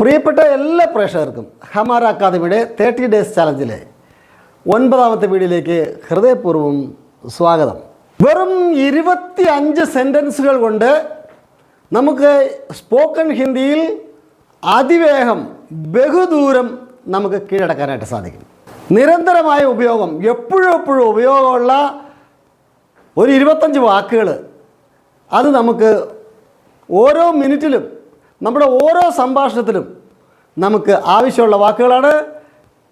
പ്രിയപ്പെട്ട എല്ലാ പ്രേക്ഷകർക്കും ഹമാര അക്കാദമിയുടെ തേർട്ടി ഡേയ്സ് ചലഞ്ചിലെ ഒൻപതാമത്തെ വീഡിയോയിലേക്ക് ഹൃദയപൂർവം സ്വാഗതം. വെറും ഇരുപത്തി അഞ്ച് സെന്റൻസുകൾ കൊണ്ട് നമുക്ക് സ്പോക്കൺ ഹിന്ദിയിൽ അതിവേഗം ബഹുദൂരം നമുക്ക് കീഴടക്കാനായിട്ട് സാധിക്കും. നിരന്തരമായ ഉപയോഗം എപ്പോഴും എപ്പോഴും ഉപയോഗമുള്ള ഒരു ഇരുപത്തഞ്ച് വാക്കുകൾ അത് നമുക്ക് ഓരോ മിനിറ്റിലും നമ്മുടെ ഓരോ സംഭാഷണത്തിലും നമുക്ക് ആവശ്യമുള്ള വാക്കുകളാണ്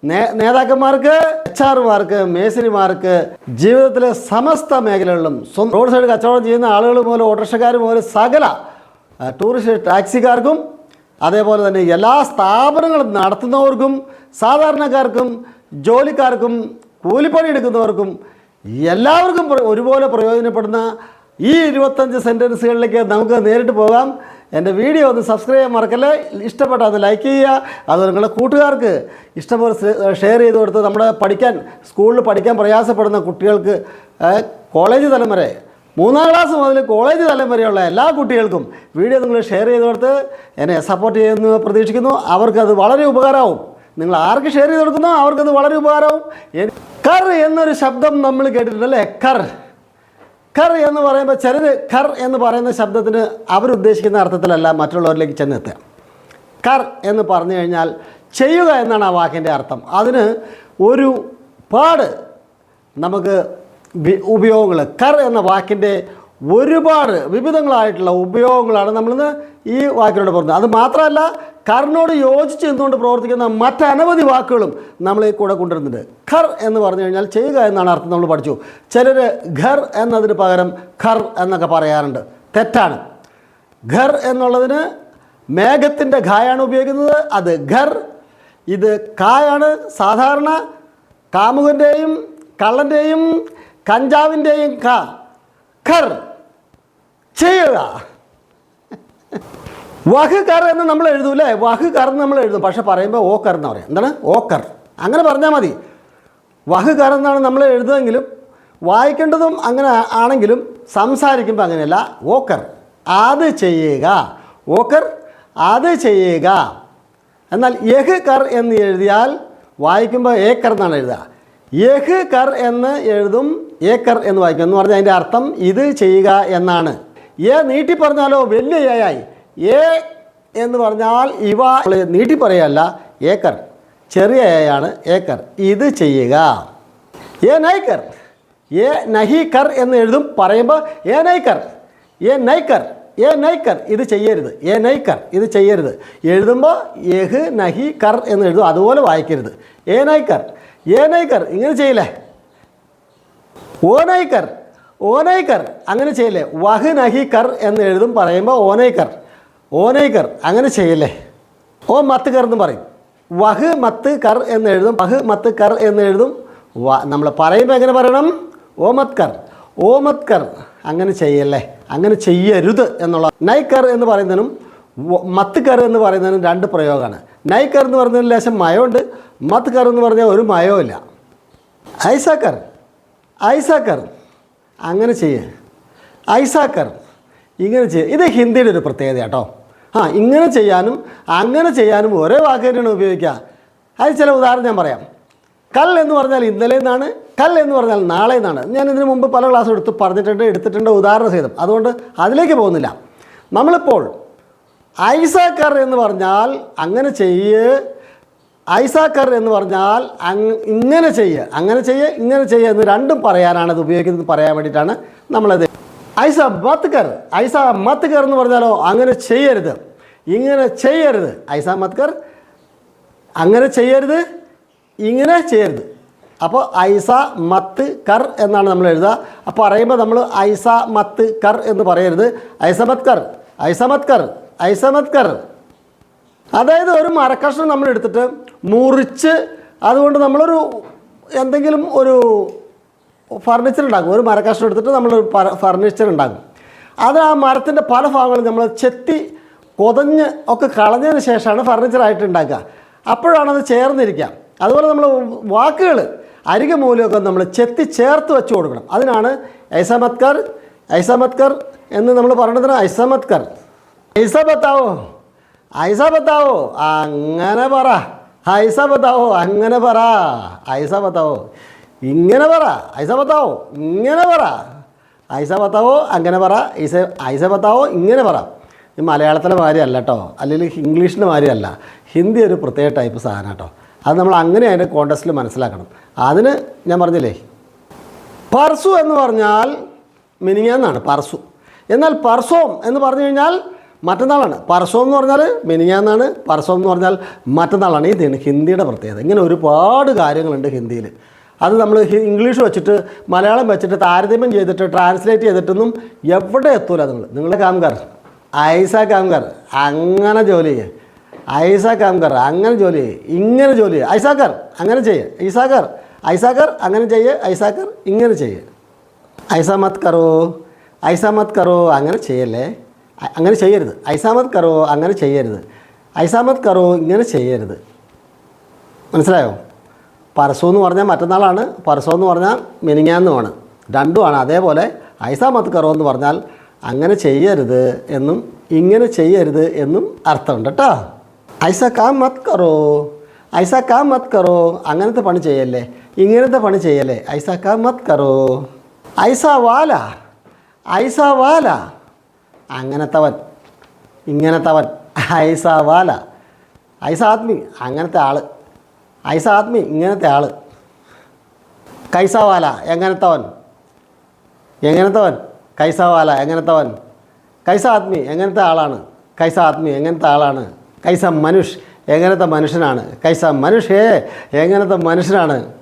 നേ നേതാക്കന്മാർക്ക് എച്ച് ആർമാർക്ക് മേസരിമാർക്ക് ജീവിതത്തിലെ സമസ്ത മേഖലകളിലും സ്വന്തം റോഡ് സൈഡ് കച്ചവടം ചെയ്യുന്ന ആളുകൾ മുതൽ ഓട്ടോറിക്ഷക്കാർ മുതൽ സകല ടൂറിസ്റ്റ് ടാക്സിക്കാർക്കും അതേപോലെ തന്നെ എല്ലാ സ്ഥാപനങ്ങളും നടത്തുന്നവർക്കും സാധാരണക്കാർക്കും ജോലിക്കാർക്കും കൂലിപ്പണി എടുക്കുന്നവർക്കും എല്ലാവർക്കും ഒരുപോലെ പ്രയോജനപ്പെടുന്ന ഈ ഇരുപത്തഞ്ച് സെന്റൻസുകളിലേക്ക് നമുക്ക് നേരിട്ട് പോകാം. എന്റെ വീഡിയോ ഒന്ന് സബ്സ്ക്രൈബ് ചെയ്യാൻ മറക്കല്ലേ? ഇഷ്ടപ്പെട്ടാൽ ഒന്ന് ലൈക്ക് ചെയ്യുക. അത് നിങ്ങളുടെ കൂട്ടുകാർക്ക് ഇഷ്ടംപോലെ ഷെയർ ചെയ്ത് കൊടുത്ത് നമ്മുടെ പഠിക്കാൻ സ്കൂളിൽ പഠിക്കാൻ പ്രയാസപ്പെടുന്ന കുട്ടികൾക്ക് കോളേജ് തലം വരെ മൂന്നാം ക്ലാസ് മുതൽ കോളേജ് തലം വരെയുള്ള എല്ലാ കുട്ടികൾക്കും വീഡിയോ നിങ്ങൾ ഷെയർ ചെയ്ത് കൊടുത്ത് എന്നെ സപ്പോർട്ട് ചെയ്യുമെന്ന് പ്രതീക്ഷിക്കുന്നു. അവർക്കത് വളരെ ഉപകാരമാവും. നിങ്ങൾ ആർക്ക് ഷെയർ ചെയ്ത് കൊടുക്കുന്നോ അവർക്കത് വളരെ ഉപകാരമാവും. കർ എന്നൊരു ശബ്ദം നമ്മൾ കേട്ടിട്ടുണ്ടല്ലേ കർ. ഖർ എന്ന് പറയുമ്പോൾ ചിലർ ഖർ എന്ന് പറയുന്ന ശബ്ദത്തിന് അവരുദ്ദേശിക്കുന്ന അർത്ഥത്തിലല്ല മറ്റുള്ളവരിലേക്ക് ചെന്നെത്തുക. കർ എന്ന് പറഞ്ഞു കഴിഞ്ഞാൽ ചെയ്യുക എന്നാണ് ആ വാക്കിന്റെ അർത്ഥം. അതിന് ഒരു പാട് നമുക്ക് ഉപയോഗങ്ങൾ കർ എന്ന വാക്കിന്റെ ഒരുപാട് വിവിധങ്ങളായിട്ടുള്ള ഉപയോഗങ്ങളാണ് നമ്മളിന്ന് ഈ വാക്കിലൂടെ പറഞ്ഞത്. അത് മാത്രമല്ല കറിനോട് യോജിച്ച് നിന്നുകൊണ്ട് പ്രവർത്തിക്കുന്ന മറ്റനവധി വാക്കുകളും നമ്മൾ ഈ കൂടെ കൊണ്ടുവരുന്നുണ്ട്. ഖർ എന്ന് പറഞ്ഞു കഴിഞ്ഞാൽ ചെയ്യുക എന്നാണ് അർത്ഥം നമ്മൾ പഠിച്ചു. ചിലർ ഖർ എന്നതിന് പകരം ഖർ എന്നൊക്കെ പറയാറുണ്ട്. തെറ്റാണ്. ഖർ എന്നുള്ളതിന് മേഘത്തിന്റെ ഖായാണ് ഉപയോഗിക്കുന്നത്. അത് ഖർ. ഇത് കായാണ്. സാധാരണ കാമുകന്റെയും കള്ളന്റെയും കഞ്ചാവിന്റെയും ഖർ. ചെയ്യുക വഹുകർ എന്ന് നമ്മൾ എഴുതൂലേ വഹ് കർ എന്ന് നമ്മൾ എഴുതും. പക്ഷെ പറയുമ്പോൾ ഓക്കർ കർ എന്ന് പറയാം. എന്താണ്? ഓക്കർ. കർ അങ്ങനെ പറഞ്ഞാൽ മതി. വഹുകർ എന്നാണ് നമ്മൾ എഴുതുമെങ്കിലും വായിക്കേണ്ടതും അങ്ങനെ ആണെങ്കിലും സംസാരിക്കുമ്പോൾ അങ്ങനെയല്ല. ഓക്കർ. അത് ചെയ്യുക. ഓക്കർ അത് ചെയ്യുക. എന്നാൽ യഹ് കർ എന്ന് എഴുതിയാൽ വായിക്കുമ്പോൾ ഏക്കർ എന്നാണ് എഴുതുക. യഹ് കർ എന്ന് എഴുതും ഏക്കർ എന്ന് വായിക്കും. എന്ന് പറഞ്ഞാൽ അതിന്റെ അർത്ഥം ഇത് ചെയ്യുക എന്നാണ്. ഏ നീട്ടി പറഞ്ഞാലോ വലിയ ഏയായി ഏ എന്ന് പറഞ്ഞാൽ ഇവ നീട്ടി പറയല്ല ഏക്കർ. ചെറിയ ഏയാണ് ഏക്കർ. ഇത് ചെയ്യുക. ഏ നൈക്കർ. ഏ നഹി കർ എന്ന് എഴുതും പറയുമ്പോൾ ഏ നൈക്കർ. ഏ നൈക്കർ. ഏ നൈക്കർ. ഇത് ചെയ്യരുത്. ഏ നൈക്കർ. ഇത് ചെയ്യരുത്. എഴുതുമ്പോൾ എഹ് നഹി കർ എന്ന് എഴുതും. അതുപോലെ വായിക്കരുത്. ഏ നൈക്കർ. ഏ നൈക്കർ. ഇങ്ങനെ ചെയ്യില്ലേ? ഓനൈക്കർ ഓനൈക്കർ അങ്ങനെ ചെയ്യല്ലേ? വഹ് നഹി കർ എന്ന് എഴുതും പറയുമ്പോൾ ഓനൈക്കർ. ഓനൈക്കർ അങ്ങനെ ചെയ്യല്ലേ? ഓ മത്ത് കർ എന്ന് പറയും. വഹ് മത്ത് കർ എന്ന് എഴുതും വഹ് മത്ത് കർ എന്ന് എഴുതും നമ്മൾ പറയുമ്പോൾ എങ്ങനെ പറയണം? ഓമത് കർ ഓമത് കർ അങ്ങനെ ചെയ്യല്ലേ? അങ്ങനെ ചെയ്യരുത് എന്നുള്ള നൈക്കർ എന്ന് പറയുന്നതിനും മത്ത് കർ എന്ന് പറയുന്നതിനും രണ്ട് പ്രയോഗമാണ്. നൈക്കർ എന്ന് പറയുന്നതിന് ലേശം മയമുണ്ട് മത്ത് കർ എന്ന് പറഞ്ഞാൽ ഒരു മയവും ഇല്ല ഐസാക്കർ ഐസാക്കർ. അങ്ങനെ ചെയ്യേ. ഐസാക്കർ ഇങ്ങനെ ചെയ്യുക ഇത് ഹിന്ദിയുടെ ഒരു പ്രത്യേകത കേട്ടോ. ആ ഇങ്ങനെ ചെയ്യാനും അങ്ങനെ ചെയ്യാനും ഒരേ വാക്ക് തന്നെയാണ് ഉപയോഗിക്കുക. അത് ചില ഉദാഹരണം ഞാൻ പറയാം. കൽ എന്ന് പറഞ്ഞാൽ ഇന്നലെ എന്നാണ് കൽ എന്ന് പറഞ്ഞാൽ നാളെ എന്നാണ് ഞാൻ ഇതിനു മുമ്പ് പല ക്ലാസ്സും എടുത്ത് പറഞ്ഞിട്ടുണ്ട് എടുത്തിട്ടുണ്ട് ഉദാഹരണ സഹിതം. അതുകൊണ്ട് അതിലേക്ക് പോകുന്നില്ല. നമ്മളിപ്പോൾ ഐസാക്കർ എന്ന് പറഞ്ഞാൽ അങ്ങനെ ചെയ്യ് ഐസാക്കർ എന്ന് പറഞ്ഞാൽ ഇങ്ങനെ ചെയ്യുക അങ്ങനെ ചെയ്യുക ഇങ്ങനെ ചെയ്യുക എന്ന് രണ്ടും പറയാനാണ് അത് ഉപയോഗിക്കുന്നത് പറയാൻ വേണ്ടിയിട്ടാണ് നമ്മളത്. ഐസ മത്കർ ഐസ മത്കർ എന്ന് പറഞ്ഞാലോ അങ്ങനെ ചെയ്യരുത്. ഇങ്ങനെ ചെയ്യരുത്. ഐസ മത്കർ അങ്ങനെ ചെയ്യരുത് ഇങ്ങനെ ചെയ്യരുത്. അപ്പോൾ ഐസ മത്ത് കർ എന്നാണ് നമ്മൾ എഴുതുക. അപ്പോൾ പറയുമ്പോൾ നമ്മൾ ഐസ മത്ത് കർ എന്ന് പറയരുത്. ഐസമത് കർ ഐസമത് കർ ഐസമത് കർ അതായത് ഒരു മരക്കഷ്ണം നമ്മൾ എടുത്തിട്ട് മുറിച്ച് അതുകൊണ്ട് നമ്മളൊരു എന്തെങ്കിലും ഒരു ഫർണിച്ചർ ഉണ്ടാക്കും. ഒരു മരക്കഷ്ണം എടുത്തിട്ട് നമ്മൾ ഫർണിച്ചർ ഉണ്ടാക്കും. അത് ആ മരത്തിന്റെ പല ഭാഗങ്ങളും നമ്മൾ ചെത്തി കൊതഞ്ഞ് ഒക്കെ കളഞ്ഞതിന് ശേഷമാണ് ഫർണിച്ചറായിട്ട് ഉണ്ടാക്കുക. അപ്പോഴാണ് അത് ചേർന്നിരിക്കുക. അതുപോലെ നമ്മൾ വാക്കുകൾ അരിക മൂലമൊക്കെ നമ്മൾ ചെത്തി ചേർത്ത് വെച്ച് കൊടുക്കണം. അതിനാണ് ഐസമത്കർ ഐസമത്കർ എന്ന് നമ്മൾ പറയുന്നതിന് ഐസമത്കർ. ഐസബത്താവോ? ഐസബത്താവോ? ഐസ ബത്താവോ അങ്ങനെ പറ. ഐസ ബത്താവോ അങ്ങനെ പറ. ഐസ ബത്താവോ ഇങ്ങനെ പറ. ഐസ ബത്താവോ ഇങ്ങനെ പറ. ഐസ ബത്താവോ അങ്ങനെ പറ. ഐസ ഐസ ബത്താവോ ഇങ്ങനെ പറ. ഈ മലയാളത്തിലെ മാതിരിയല്ല കേട്ടോ. അല്ലെങ്കിൽ ഇംഗ്ലീഷിന്റെ മാതിരിയല്ല. ഹിന്ദി ഒരു പ്രത്യേക ടൈപ്പ് സാധനം കേട്ടോ. അത് നമ്മൾ അങ്ങനെ അതിന്റെ കോണ്ടസ്റ്റിൽ മനസ്സിലാക്കണം. അതിന് ഞാൻ പറഞ്ഞില്ലേ? പർസു എന്ന് പറഞ്ഞാൽ മിനിങ്ങാന്നാണ്. പർസു. എന്നാൽ പർസോം എന്ന് പറഞ്ഞു കഴിഞ്ഞാൽ മറ്റന്നാളാണ്. പർസോം എന്ന് പറഞ്ഞാൽ മിനിഞ്ഞാന്നാണ്. പർസോം എന്ന് പറഞ്ഞാൽ മറ്റന്നാളാണ്. ഇതാണ് ഹിന്ദിയുടെ പ്രത്യേകത. ഇങ്ങനെ ഒരുപാട് കാര്യങ്ങളുണ്ട് ഹിന്ദിയിൽ അത് നമ്മൾ ഇംഗ്ലീഷ് വെച്ചിട്ട് മലയാളം വെച്ചിട്ട് താരതമ്യം ചെയ്തിട്ട് ട്രാൻസ്ലേറ്റ് ചെയ്തിട്ടൊന്നും എവിടെ എത്തൂല നിങ്ങൾ നിങ്ങളുടെ കാംകാർ ഐസ കാംകാർ അങ്ങനെ ജോലി ചെയ്യുക ഐസ കാംകാർ അങ്ങനെ ജോലി ചെയ്യുക ഇങ്ങനെ ജോലി ചെയ്യുക ഐസാക്കർ അങ്ങനെ ചെയ്യുക ഐസാക്കർ ഐസാക്കർ അങ്ങനെ ചെയ്യുക ഐസാക്കർ ഇങ്ങനെ ചെയ്യുക ഐസ മത് കറോ. ഐസ മത് കറോ. അങ്ങനെ ചെയ്യല്ലേ? അങ്ങനെ ചെയ്യരുത്. ഐസാമത് കറോ അങ്ങനെ ചെയ്യരുത്. ഐസാമത് കറോ ഇങ്ങനെ ചെയ്യരുത്. മനസ്സിലായോ? പരസോ എന്ന് പറഞ്ഞാൽ മറ്റന്നാളാണ് പരസോ എന്ന് പറഞ്ഞാൽ മിനിങ്ങാന്നുമാണ് രണ്ടുമാണ്. അതേപോലെ ഐസാമത് കറോ എന്ന് പറഞ്ഞാൽ അങ്ങനെ ചെയ്യരുത് എന്നും ഇങ്ങനെ ചെയ്യരുത് എന്നും അർത്ഥമുണ്ട് കേട്ടോ ഐസ കാം മത് കറോ? ഐസ കാം മത് കറോ? അങ്ങനത്തെ പണി ചെയ്യല്ലേ? ഇങ്ങനത്തെ പണി ചെയ്യല്ലേ? ഐസ കാം മത് കറോ? ഐസ വാല ഐസ വാല അങ്ങനത്തവൻ ഇങ്ങനത്തവൻ. ഐസ വാല. ഐസ ആത്മി അങ്ങനത്തെ ആൾ. ഐസ ആത്മി ഇങ്ങനത്തെ ആൾ. കൈസവാല എങ്ങനത്തവൻ? എങ്ങനത്തവൻ? കൈസവാല എങ്ങനത്തവൻ? കൈസ ആത്മി എങ്ങനത്തെ ആളാണ്? കൈസ ആത്മി എങ്ങനത്തെ ആളാണ്? കൈസ മനുഷ് എങ്ങനത്തെ മനുഷ്യനാണ്? കൈസ മനുഷ്യേ എങ്ങനത്തെ മനുഷ്യനാണ്?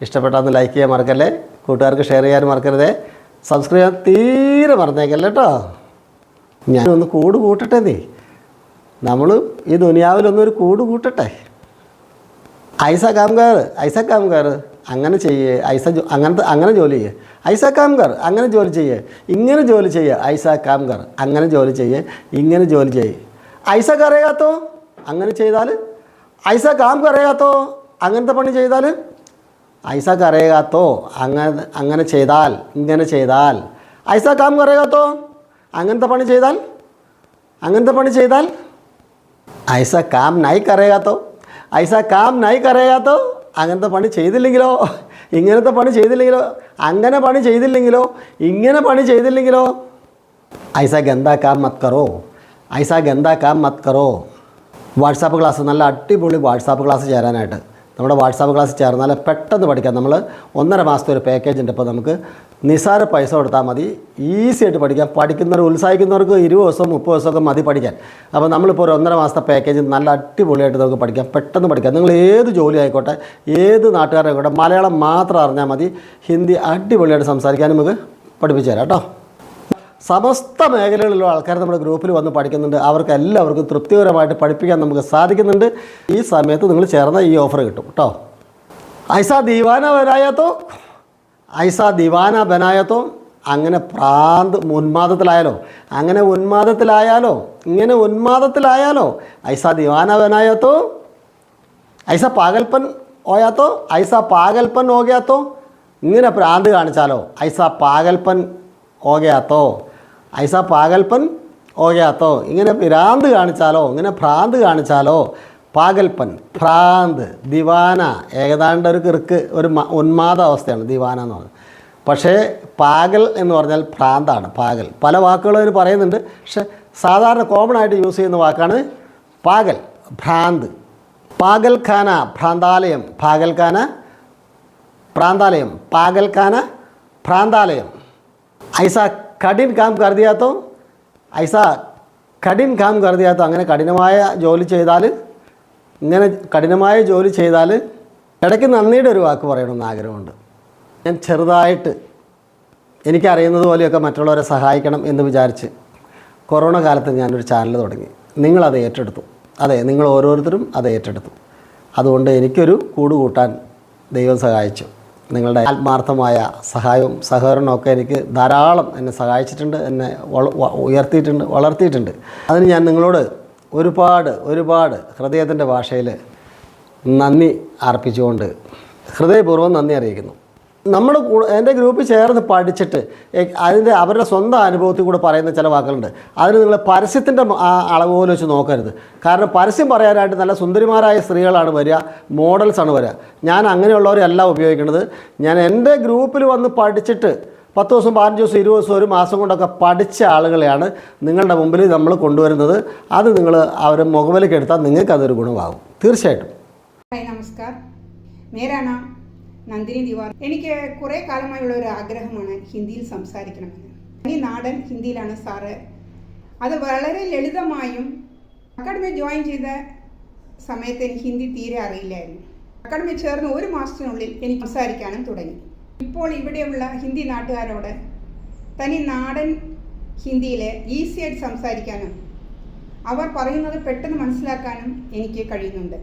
ഇഷ്ടപ്പെട്ടാന്ന് ലൈക്ക് ചെയ്യാൻ മറക്കല്ലേ? കൂട്ടുകാർക്ക് ഷെയർ ചെയ്യാൻ മറക്കരുതേ. സബ്സ്ക്രൈബ് ചെയ്യാൻ തീരെ മറന്നേക്കല്ലേ കേട്ടോ ഞാനൊന്ന് കൂട് കൂട്ടട്ടെ നീ. നമ്മൾ ഈ ദുനിയാവിലൊന്നും ഒരു കൂട് കൂട്ടട്ടെ. ഐസ കാംകാർ ഐസ കാംകാർ അങ്ങനെ ചെയ്യേ ഐസ അങ്ങനത്തെ അങ്ങനെ ജോലി ചെയ്യേ. ഐസ കാംകാർ അങ്ങനെ ജോലി ചെയ്യേ. ഇങ്ങനെ ജോലി ചെയ്യേ ഐസ കാംകാർ അങ്ങനെ ജോലി ചെയ്യേ ഇങ്ങനെ ജോലി ചെയ്യേ. ഐസ കറിയാത്തോ അങ്ങനെ ചെയ്താൽ ഐസ കാം കറിയാത്തോ അങ്ങനത്തെ പണി ചെയ്താൽ ഐസ കറിയാത്തോ അങ്ങനെ അങ്ങനെ ചെയ്താൽ ഇങ്ങനെ ചെയ്താൽ. ഐസ കാം കറിയാത്തോ അങ്ങനത്തെ പണി ചെയ്താൽ? അങ്ങനത്തെ പണി ചെയ്താൽ? ഐസ കാം നായി കരയാത്തോ? ഐസ കാം നായി കരയാത്തോ? അങ്ങനത്തെ പണി ചെയ്തില്ലെങ്കിലോ? ഇങ്ങനത്തെ പണി ചെയ്തില്ലെങ്കിലോ? അങ്ങനെ പണി ചെയ്തില്ലെങ്കിലോ? ഇങ്ങനെ പണി ചെയ്തില്ലെങ്കിലോ? ഐസ ഗന്ധാ കാം മത് കറോ ഐസ ഗന്ധാ കാം മത് കറോ വാട്സാപ്പ് ക്ലാസ് നല്ല അടിപൊളി വാട്സാപ്പ് ക്ലാസ് ചേരാനായിട്ട്. നമ്മുടെ വാട്സാപ്പ് ക്ലാസ് ചേർന്നാൽ പെട്ടെന്ന് പഠിക്കാം. നമ്മൾ ഒന്നര മാസത്തെ ഒരു പാക്കേജ് ഉണ്ട്. ഇപ്പോൾ നമുക്ക് നിസാര പൈസ കൊടുത്താൽ മതി. ഈസി ആയിട്ട് പഠിക്കാം. പഠിക്കുന്നവർ ഉത്സാഹിക്കുന്നവർക്ക് ഇരുപത് ദിവസം മുപ്പത് ദിവസമൊക്കെ മതി പഠിക്കാൻ. അപ്പോൾ നമ്മളിപ്പോൾ ഒരു ഒന്നര മാസത്തെ പാക്കേജ് നല്ല അടിപൊളിയായിട്ട് നമുക്ക് പഠിക്കാം. പെട്ടെന്ന് പഠിക്കാം. നിങ്ങൾ ഏത് ജോലി ആയിക്കോട്ടെ ഏത് നാട്ടുകാരായിക്കോട്ടെ മലയാളം മാത്രം അറിഞ്ഞാൽ മതി. ഹിന്ദി അടിപൊളിയായിട്ട് സംസാരിക്കാനും നമുക്ക് പഠിപ്പിച്ചു തരാം കേട്ടോ. സമസ്ത മേഖലകളിലുള്ള ആൾക്കാർ നമ്മുടെ ഗ്രൂപ്പിൽ വന്ന് പഠിക്കുന്നുണ്ട്. അവർക്ക് എല്ലാവർക്കും തൃപ്തികരമായിട്ട് പഠിപ്പിക്കാൻ നമുക്ക് സാധിക്കുന്നുണ്ട്. ഈ സമയത്ത് നിങ്ങൾ ചേർന്ന ഈ ഓഫർ കിട്ടും കേട്ടോ. ഐസ ദീവാന ബനായത്തോ? ഐസ ദീവാന ബനായത്തോ? അങ്ങനെ പ്രാന്ത് ഉന്മാദത്തിലായാലോ? അങ്ങനെ ഉന്മാദത്തിലായാലോ? ഇങ്ങനെ ഉന്മാദത്തിലായാലോ? ഐസ ദീവാന ബനായത്തോ? ഐസ പാകൽപ്പൻ ഓയാത്തോ? ഐസ പാകൽപ്പൻ ഓകയാത്തോ? ഇങ്ങനെ പ്രാന്ത് കാണിച്ചാലോ? ഐസ പാകൽപ്പൻ ഓകയാത്തോ? ഐസ പാകൽപ്പൻ ഓകയാത്തോ ഇങ്ങനെ ഭ്രാന്ത് കാണിച്ചാലോ? ഇങ്ങനെ ഭ്രാന്ത് കാണിച്ചാലോ? പാകൽപ്പൻ ഭ്രാന്ത് ദിവാന ഏകദാണ്ട് ഒരു കിറുക്ക് ഒരു ഉന്മാദ അവസ്ഥയാണ് ദിവാന എന്ന് പറയുന്നത് പക്ഷേ പാകൽ എന്ന് പറഞ്ഞാൽ ഭ്രാന്താണ് പാകൽ പല വാക്കുകളും അവർ പറയുന്നുണ്ട്. പക്ഷെ സാധാരണ കോമൺ ആയിട്ട് യൂസ് ചെയ്യുന്ന വാക്കാണ് പാകൽ ഭ്രാന്ത്. പാകൽഖാന ഭ്രാന്താലയം പാകൽഖാന പ്രാന്താലയം പാകൽഖാന ഭ്രാന്താലയം. ഐസ കഠിൻ കാം കർ ദിയാ തോ ഐസ കഠിൻ കാം കർ അങ്ങനെ കഠിനമായ ജോലി ചെയ്താൽ ഇങ്ങനെ കഠിനമായ ജോലി ചെയ്താൽ ഇടയ്ക്ക് നന്ദിയുടെ ഒരു വാക്ക് പറയണമെന്ന് ആഗ്രഹമുണ്ട്. ഞാൻ ചെറുതായിട്ട് എനിക്കറിയുന്നത് പോലെയൊക്കെ മറ്റുള്ളവരെ സഹായിക്കണം എന്ന് വിചാരിച്ച് കൊറോണ കാലത്ത് ഞാനൊരു ചാനൽ തുടങ്ങി. നിങ്ങളത് ഏറ്റെടുത്തു. അതെ നിങ്ങൾ ഓരോരുത്തരും അത് ഏറ്റെടുത്തു. അതുകൊണ്ട് എനിക്കൊരു കൂടുകൂട്ടാൻ ദൈവം സഹായിച്ചു. നിങ്ങളുടെ ആത്മാർത്ഥമായ സഹായവും സഹകരണവും ഒക്കെ എനിക്ക് ധാരാളം എന്നെ സഹായിച്ചിട്ടുണ്ട് എന്നെ ഉയർത്തിയിട്ടുണ്ട് വളർത്തിയിട്ടുണ്ട്. അതിന് ഞാൻ നിങ്ങളോട് ഒരുപാട് ഒരുപാട് ഹൃദയത്തിന്റെ ഭാഷയിൽ നന്ദി അർപ്പിച്ചുകൊണ്ട് ഹൃദയപൂർവം നന്ദി അറിയിക്കുന്നു. നമ്മൾ എന്റെ ഗ്രൂപ്പിൽ ചേർന്ന് പഠിച്ചിട്ട് അതിന്റെ അവരുടെ സ്വന്തം അനുഭവത്തിൽ കൂടെ പറയുന്ന ചില വാക്കുകളുണ്ട്. അതിന് നിങ്ങൾ പരസ്യത്തിന്റെ അളവ് പോലെ വെച്ച് നോക്കരുത്. കാരണം പരസ്യം പറയാനായിട്ട് നല്ല സുന്ദരിമാരായ സ്ത്രീകളാണ് വരിക മോഡൽസാണ് വരിക. ഞാൻ അങ്ങനെയുള്ളവരെല്ലാം ഉപയോഗിക്കുന്നത്. ഞാൻ എന്റെ ഗ്രൂപ്പിൽ വന്ന് പഠിച്ചിട്ട് പത്ത് ദിവസം പതിനഞ്ച് ദിവസം ഇരുപത് ദിവസം ഒരു മാസം കൊണ്ടൊക്കെ പഠിച്ച ആളുകളെയാണ് നിങ്ങളുടെ മുമ്പിൽ നമ്മൾ കൊണ്ടുവരുന്നത്. അത് നിങ്ങൾ അവരെ മുഖവിലേക്ക് എടുത്താൽ നിങ്ങൾക്ക് അതൊരു ഗുണമാകും. തീർച്ചയായിട്ടും. ഹായ് നമസ്കാർ മേരാ നന്ദിനി ദിവാർ. എനിക്ക് കുറേ കാലമായുള്ള ഒരു ആഗ്രഹമാണ് ഹിന്ദിയിൽ സംസാരിക്കണമെന്ന്. ഈ നാടൻ ഹിന്ദിയിലാണ് സാറ്. അത് വളരെ ലളിതമായും അക്കാഡമി ജോയിൻ ചെയ്ത സമയത്ത് എനിക്ക് ഹിന്ദി തീരെ അറിയില്ലായിരുന്നു. അക്കാഡമി ചേർന്ന് ഒരു മാസത്തിനുള്ളിൽ എനിക്ക് സംസാരിക്കാനും തുടങ്ങി. ഇപ്പോൾ ഇവിടെയുള്ള ഹിന്ദി നാട്ടുകാരോട് തനി നാടൻ ഹിന്ദിയിൽ ഈസിയായിട്ട് സംസാരിക്കാനും അവർ പറയുന്നത് പെട്ടെന്ന് മനസ്സിലാക്കാനും എനിക്ക് കഴിയുന്നുണ്ട്.